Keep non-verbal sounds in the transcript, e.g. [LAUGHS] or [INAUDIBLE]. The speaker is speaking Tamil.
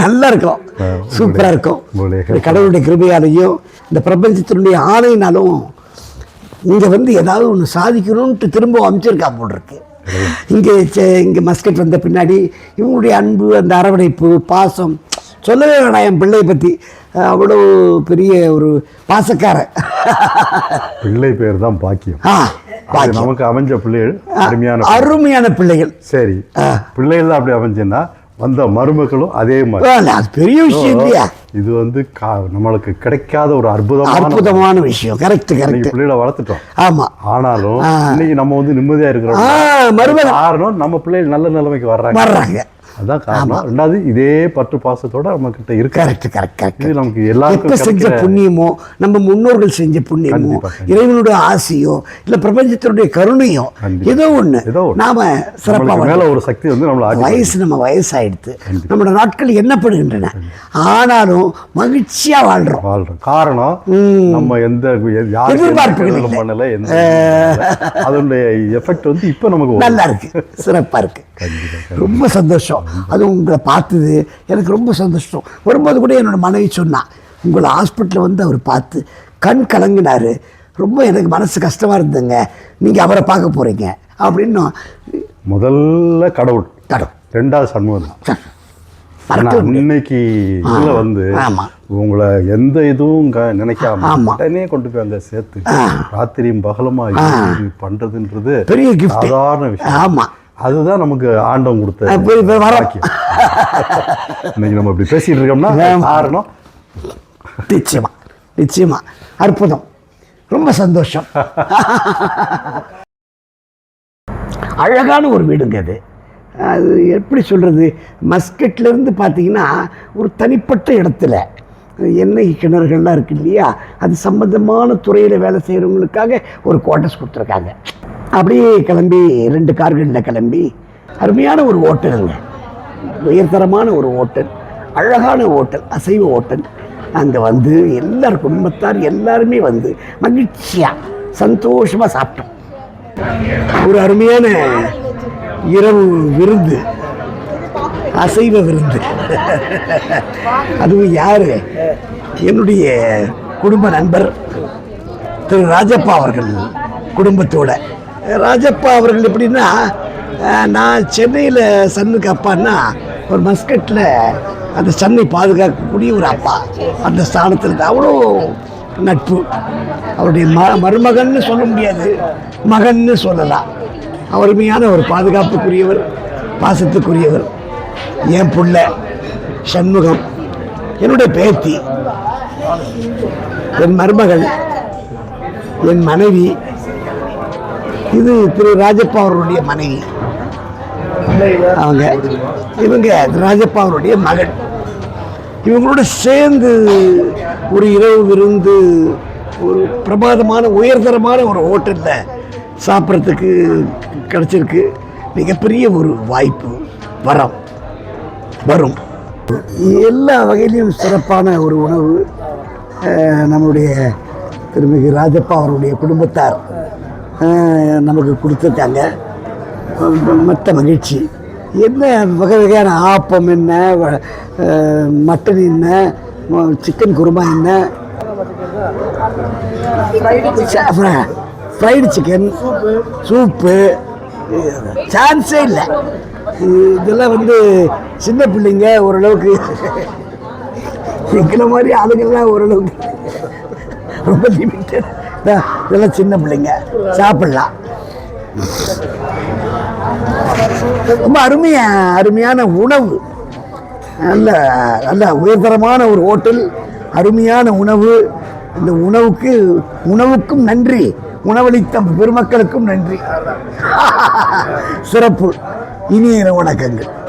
நல்லா இருக்கும். சூப்பரா இருக்கும். கடவுளுடைய கிருபையாலையும் இந்த பிரபஞ்சத்தினுடைய ஆணையினாலும் இங்க வந்து ஏதாவது ஒன்று சாதிக்கணும்ட்டு திரும்ப அமைச்சிருக்கா போல் இருக்கு இங்கே இங்கே மஸ்கட் வந்த பின்னாடி இவங்களுடைய அன்பு அந்த அரவணைப்பு பாசம் சொல்லவே வேணாம் என் பிள்ளையை பற்றி அவ்வளோ பெரிய ஒரு பாசக்காரன். பிள்ளை பேர் தான் பாக்கியம். நமக்கு அமைஞ்ச பிள்ளைகள் அருமையான அருமையான பிள்ளைகள். சரி. பிள்ளைகள் அப்படி அமைஞ்சுன்னா வந்த மருமக்களும் அதே மாதிரி. அது பெரிய விஷயம் இல்லையா? இது வந்து கா- நம்மளுக்கு கிடைக்காத ஒரு அற்புதமான அற்புதமான விஷயம். கரெக்ட் கரெக்ட் பிள்ளைகளை வளர்த்துட்டோம். ஆமா. ஆனாலும் இன்னைக்கு நம்ம வந்து நிம்மதியா இருக்கிறோம். காரணம் நம்ம பிள்ளைகள் நல்ல நிலைமைக்கு வர்றாங்க. வர்றாங்க. அதான் காரணம். ரெண்டாவது இதே பற்று பாசத்தோட நம்ம கிட்ட இருக்கு கரெக்ட் கரெக்ட் கரெக்ட் இது நமக்கு எல்லாருக்கும் செஞ்ச புண்ணியமோ நம்ம முன்னோர்கள் செஞ்ச புண்ணியமோ. இறைவனுடைய ஆசையோ இல்ல பிரபஞ்சத்தினுடைய கருணையோ. ஏதோ ஒண்ணு. நாம சிறப்பா நம்மளுக்கு மேல. ஒரு சக்தி வந்து நம்மள வயசு நம்ம வயசாயிடுது நம்மளோட நாட்கள் எண்ணப்படுகின்றன. ஆனாலும் மகிழ்ச்சியா வாழ்றோம். வாழ்றோம். காரணம் நம்ம எந்த எதிர்பார்ப்புகள். பண்ணல எந்த. அதனுடைய எஃபெக்ட் வந்து இப்போ நமக்கு. நல்லா இருக்கு. சிறப்பா இருக்கு. ரொம்ப சந்தோஷம். அது உங்களை பார்த்தது. எனக்கு ரொம்ப சந்தோஷம். வரும்போது கூட என்னோட மனைவி சொன்னா உங்களை ஹாஸ்பிட்டலில் வந்து அவர் பார்த்து கண் கலங்கினாரு. ரொம்ப எனக்கு மனசு கஷ்டமா இருந்ததுங்க. நீங்க அவரை பார்க்க போறீங்க. அப்படின்னு முதல்ல கடவுள். தடும் ரெண்டாவது சண்முகம். தான். இன்னைக்கு இதுல வந்து. உங்களை எந்த இதுவும் நினைக்காம. உடனே கொண்டு போய் அங்க சேர்த்து ராத்திரியும் பகலுமா பண்றதுன்றது பெரிய. சாதாரண விஷயம். ஆமா. அதுதான் நமக்கு ஆண்டவன் கொடுத்த. பாக்கியம். இன்னைக்கு நம்ம இப்படி பேசிட்டு இருக்கோம்னா ஆமா. காரணம் நிச்சயமா. நிச்சயமா. அற்புதம். ரொம்ப சந்தோஷம். அழகான ஒரு வீடுங்க அது. அது எப்படி சொல்கிறது மஸ்கட்லேருந்து பார்த்தீங்கன்னா ஒரு தனிப்பட்ட இடத்துல. எண்ணெய் கிணறுகள்லாம் இருக்கு இல்லையா? அது சம்பந்தமான துறையில் வேலை செய்கிறவங்களுக்காக ஒரு குவார்ட்டர்ஸ் கொடுத்துருக்காங்க. அப்படியே கிளம்பி ரெண்டு கார்களில் கிளம்பி அருமையான ஒரு ஹோட்டலுங்க உயர்தரமான ஒரு ஹோட்டல் அழகான ஹோட்டல் அசைவ ஹோட்டல் அங்கே வந்து எல்லார் குடும்பத்தார் எல்லாருமே வந்து மகிழ்ச்சியாக சந்தோஷமாக சாப்பிட்டோம். ஒரு அருமையான இரவு விருந்து அசைவ விருந்து. அதுவும் யார்? என்னுடைய குடும்ப நண்பர் திரு ராஜப்பா அவர்கள் குடும்பத்தோட. ராஜப்பா அவர்கள் எப்படின்னா நான் சென்னையில் சன்னுக்கு அப்பான்னா ஒரு மஸ்கட்டில் அந்த சன்னை பாதுகாக்கக்கூடிய ஒரு அப்பா. அந்த ஸ்தானத்தில் அவ்வளோ நட்பு. அவருடைய ம மருமகன்னு சொல்ல முடியாது. மகன்னு சொல்லலாம். அருமையான ஒரு பாதுகாப்புக்குரியவர் பாசத்துக்குரியவர். என் பிள்ளை சண்முகம். என்னுடைய பேத்தி. என் மருமகள். என் மனைவி. இது திரு ராஜப்பா அவர்களுடைய மனைவி. அவங்க இவங்க ராஜப்பா அவருடைய மகள் இவங்களோட சேர்ந்து ஒரு இரவு விருந்து ஒரு பிரமாதமான உயர்தரமான ஒரு ஹோட்டலில் சாப்பிட்றதுக்கு கிடச்சிருக்கு. மிகப்பெரிய ஒரு வாய்ப்பு வரம் வரும். எல்லா வகையிலையும் சிறப்பான ஒரு உணவு நம்முடைய திருமிகு ராஜப்பா அவருடைய குடும்பத்தார். நமக்கு கொடுத்துருக்காங்க. மற்ற மகிழ்ச்சி. என்ன வகை வகையான ஆப்பம் என்ன மட்டன் என்ன சிக்கன் குருமா என்ன? Fried chicken soup. சான்ஸே இல்லை. இதெல்லாம் வந்து சின்ன பிள்ளைங்க ஓரளவுக்கு எங்களை மாதிரி ஆளுங்கள்லாம் ஓரளவுக்கு ரொம்ப லிமிட்டட் இதெல்லாம் சின்ன பிள்ளைங்க. சாப்பிடலாம். ரொம்ப அருமையா அருமையான உணவு. நல்ல நல்ல உயர்தரமான ஒரு ஹோட்டல் அருமையான உணவு. இந்த உணவுக்கு உணவுக்கும் நன்றி. உணவளித்த பெருமக்களுக்கும் நன்றி. [LAUGHS] சிறப்பு. இனிய வணக்கங்கள்